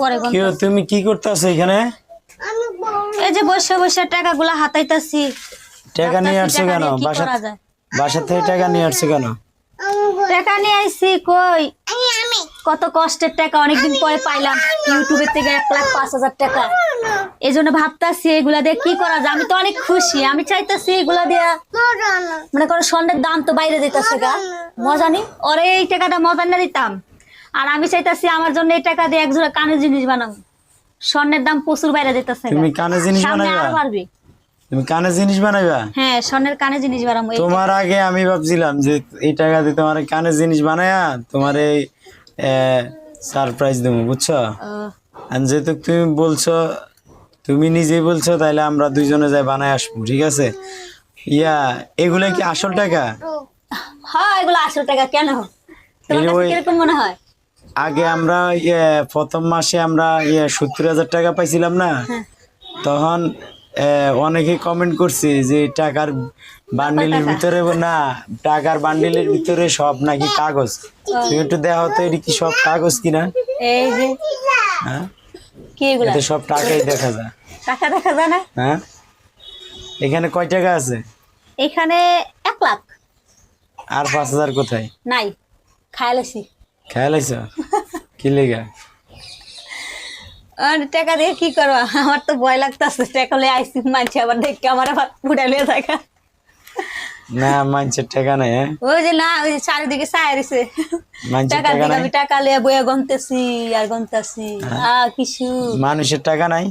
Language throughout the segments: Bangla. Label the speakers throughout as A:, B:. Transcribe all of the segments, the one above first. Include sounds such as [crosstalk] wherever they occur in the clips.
A: পরে
B: কি তুমি কি করতেছো এখানে?
A: এই যে বসে বসে টাকাগুলো হাতাইতাছি।
B: টাকা নিয়ে আসছো কেন? বাসা বাসা থেকে টাকা নিয়ে আসছো কেন?
A: টাকা নিয়ে আইছি কই? কত কষ্টের টাকা অনেকদিন পরে পাইলাম। ইউটিউবের থেকে এক লাখ পাঁচ হাজার টাকা। এই জন্য ভাবতাছি এগুলা দিয়ে কি করা যায়? আমি তো অনেক খুশি। আমি চাইতাছি এগুলা দিয়ে মনে করো স্বর্ণের দাম তো বাইরে দিতেছে গা। মজা নি? ওরে এই টাকাটা মজা না দিতাম। আর আমি চাইতাছি আমার জন্য এই টাকা দিয়ে একজোড়া কানের জিনিস বানাবো। স্বর্ণের দাম প্রচুর বাইরে দিতেছে
B: তুমি কানে জিনিস বানাইবা?
A: আরও বাড়বে।
B: তুমি কানে জিনিস বানাইবা?
A: হ্যাঁ স্বর্ণের কানে জিনিস বানাবো।
B: তোমার আগে আমি ভাবছিলাম যে এই টাকা দিয়ে তোমার কানে জিনিস বানায়া তোমার এই সারপ্রাইজ দেবো বুঝছ? আর যেহেতু তুমি বলছো তুমি নিজেই বলছো তাহলে আমরা দুইজনে যাই বানায় আসব ঠিক আছে? ইয়া এগুলা কি আসল টাকা?
A: হ্যাঁ এগুলো আসল টাকা কেন? তোমার কাছে কীরকম মনে হয়?
B: আগে আমরা ইয়ে প্রথম মাসে আমরা ইয়ে সত্তর হাজার টাকা পাইছিলাম না? তখন আহ, অনেকে কমেন্ট করছে যে টাকার বান্ডিলের ভিতরে না টাকার বান্ডিলের ভিতরে সব নাকি কাগজ। তুমি একটু দেখো তো এটি কি সব কাগজ কিনা?
A: এই যে
B: হ্যাঁ?
A: কি
B: সব টাকাই দেখা যায়।
A: টাকা দেখা যায় না?
B: হ্যাঁ? এখানে কয় টাকা আছে?
A: এখানে এক লাখ।
B: আর পাঁচ হাজার কোথায়?
A: নাই
B: খেয়াল আছে কি লেগা?
A: আর টাকা দিয়ে কি করব? আমার তো ভয় লাগতেছে টাকা লয়ে আইসি মানছি আবার দেখে আমার থাকা।
B: না মানুষের টাকা নাই হ্যাঁ?
A: ওই যে না ওই যে চারিদিকে ছায়া দিছে।
B: মানুষের
A: টাকা দিকে আমি টাকা লিয়ে বইয়া গনতেছি আর গনতেছি। আ কিছু।
B: মানুষের টাকা নাই?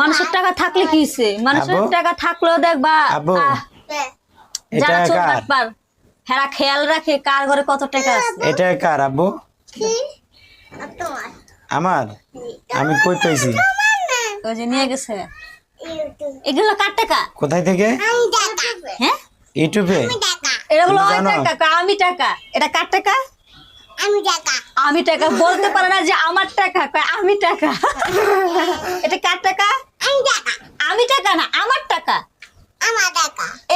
A: মানুষের টাকা থাকলে কি হইছে? মানুষের টাকা থাকলেও দেখবা
B: আব্বু
A: আহ,
B: এটা
A: যারা চোর
B: কার?
A: হেরা খেয়াল রাখে কার ঘরে কত টাকা আছে।
B: এটা কার আব্বু আমার? আমি কই পাইছি?
A: ওই যে নিয়ে গেছে। এগুলো কার টাকা?
B: কোথায় থেকে?
A: হ্যাঁ?
B: ইউটিউবে?
A: এটা বলো টাকা আমি টাকা। এটা কার টাকা? আমি টাকা। বলতে পারে না যে আমার টাকা কয় আমি টাকা। এটা কার টাকা? আমি টাকা। আমি টাকা না আমার টাকা।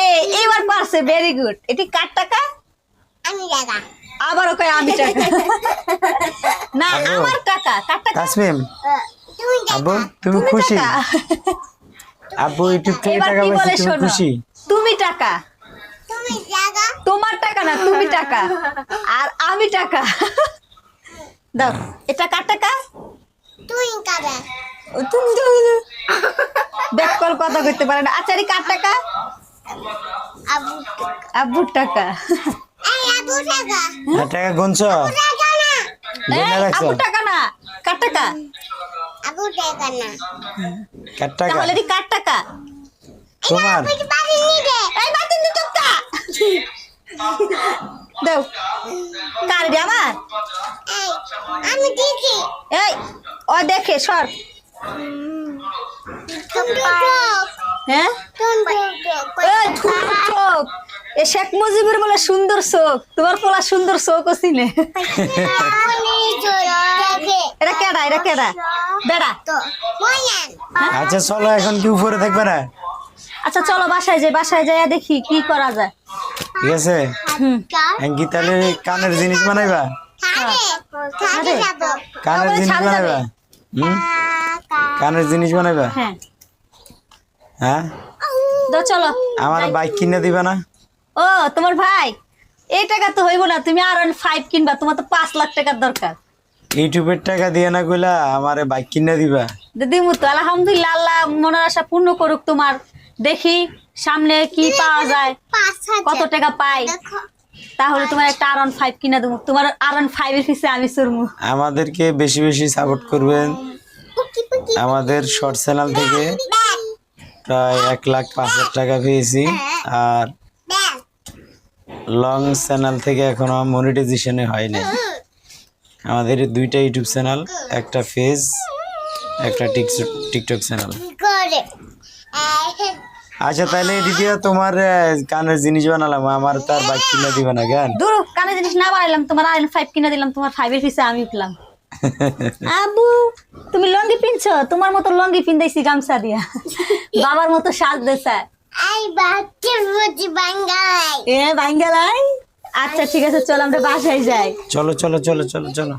A: এ এবার পারছে ভেরি গুড এটি কার টাকা। আবারও কয় আমি টাকা না আমার টাকা কার টাকা
B: তাসমিম। আব্বু তুমি
A: তুমি
B: খুশি?
A: টাকা
B: আব্বু ইউটিউব থেকে টাকা
A: কি বলে
B: পাইছি তুমি খুশি?
A: তুমি টাকা। তোমার টাকা না তুমি টাকা। আর আমি টাকা। দাও এটা কার টাকা? ও, তুমি দেখ কল কথা করতে পারে না। আচ্ছা রে কার টাকা? আব্বুর টাকা।
B: টাকা গুনছো? গুনে রাখছো?
A: টাকা না কার টাকা?
B: কার টাকা?
A: তাহলে রে কার টাকা?
B: তোমার।
A: এই বাতিল দি চুপটা দাও। কার রে আমার?
C: আমি দেখি
A: এই ও দেখে সর। হ্যাঁ? এ শেখ মুজিবের বলে সুন্দর চোখ তোমার পোলা সুন্দর চোখ চিনে। এটা কেডা এটা কেডা? বেড়া।
B: আচ্ছা চলো এখন কি উপরে থাকবে না?
A: আচ্ছা চলো বাসায় যাই বাসায় যাই দেখি কি করা যায়।
B: ঠিক আছে? কি তাহলে কানের জিনিস বানাইবা? কানের জিনিস বানাইবা? হুম? কানের জিনিস বানাইবা?
A: হ্যাঁ।
B: হ্যাঁ?
A: চলো।
B: আমার বাইক কিনে দিবা না?
A: ও তোমার ভাই এই টাকা তো হইব না তুমি আর ফাইভ কিনবা তোমার তো পাঁচ লাখ টাকার দরকার।
B: ইউটিউবের টাকা দিয়ে না কইলা আমারে বাইক কিনে দিবা?
A: দিদি মুতো আলহামদুলিল্লাহ আল্লাহ মনের আশা পূর্ণ করুক তোমার। দেখি সামনে কি পাওয়া যায় কত টাকা পাই। তাহলে তোমার একটা আর ফাইভ কিনা দেবো তোমার আর ফাইভ এর পিছিয়ে আমি চুরমু
B: আমাদেরকে বেশি বেশি সাপোর্ট করবেন। আমাদের শর্ট চ্যানেল থেকে প্রায় এক লাখ পাঁচ হাজার টাকা পেয়েছি। আর লং চ্যানেল থেকে এখনও মনিটাইজেশনে হয়নি। আমাদের দুইটা ইউটিউব চ্যানেল একটা ফেজ একটা টিকটক টিকটক চ্যানেল আচ্ছা তাহলে এটি দিয়ে তোমার কানের জিনিস বানালাম আমার তার বাইক কিনে দিবে না কেন
A: দূর কানে জিনিস না বাড়াইলাম তোমার আইন ফাইভ কিনা দিলাম তোমার ফাইভ এর পিছিয়ে আমি উঠলাম। [laughs] আবু তুমি লঙ্গি পিনছো? তোমার মতো লঙ্গি পিন্দাইছি গামছা দিয়া। [laughs] বাবার মতো সাজ দেশা এ বাঙ্গালাই? আচ্ছা ঠিক আছে চলো আমরা বাসায় যাই।
B: চলো চলো চলো চলো চলো।